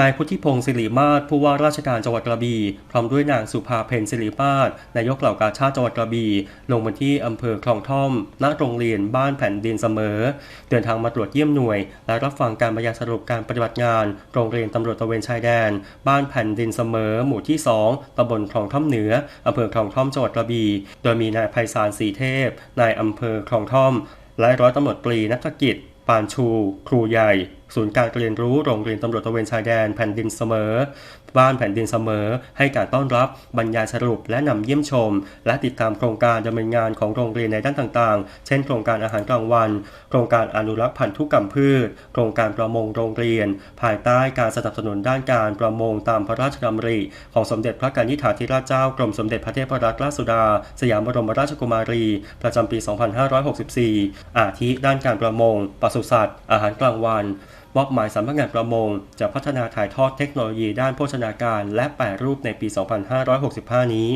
นายพุทธิพงศ์สิริมาศผู้ว่าราชการจังหวัดกระบี่พร้อมด้วยนางสุภาเพนสิริมาศนายกเหล่ากาชาติจังหวัดกระบี่ลงพื้นที่อำเภอคลองท่อม ณ โรงเรียนบ้านแผ่นดินเสมอ เดินทางมาตรวจเยี่ยมหน่วย และรับฟังการบรรยายสรุปการปฏิบัติงาน โรงเรียนตำรวจตะเวนชายแดน บ้านแผ่นดินเสมอ หมู่ที่ 2ตำบลคลองท่อมเหนืออำเภอคลองท่อมจังหวัดกระบี่โดยมีนายไพศาลศรีเทพ นายอำเภอคลองท่อม และร้อยตำรวจตรีนักกิจ ปานชู ครูใหญ่ ศูนย์การเรียนรู้โรงเรียนตำรวจตระเวนชายแดนแผ่นดินเสมอ บ้านแผ่นดินเสมอ ให้การต้อนรับบรรยายสรุปและนำเยี่ยมชม และติดตามโครงการดำเนินงานของโรงเรียนในด้านต่างๆ เช่น โครงการอาหารกลางวัน โครงการอนุรักษ์พันธุกรรมพืช โครงการประมงโรงเรียน ภายใต้การสนับสนุนด้านการประมงตามพระราชดำริ ของสมเด็จพระกนิษฐาธิราชเจ้ากรมสมเด็จพระเทพรัตนราชสุดา สยามบรมราชกุมารี ประจำปี 2564 อาทิด้านการประมงปศุสัตว์ อาหารกลางวัน มอบหมายสำนักงานประมง จะพัฒนาถ่ายทอดเทคโนโลยีด้านโภชนาการและแปรรูปในปี 2565 นี้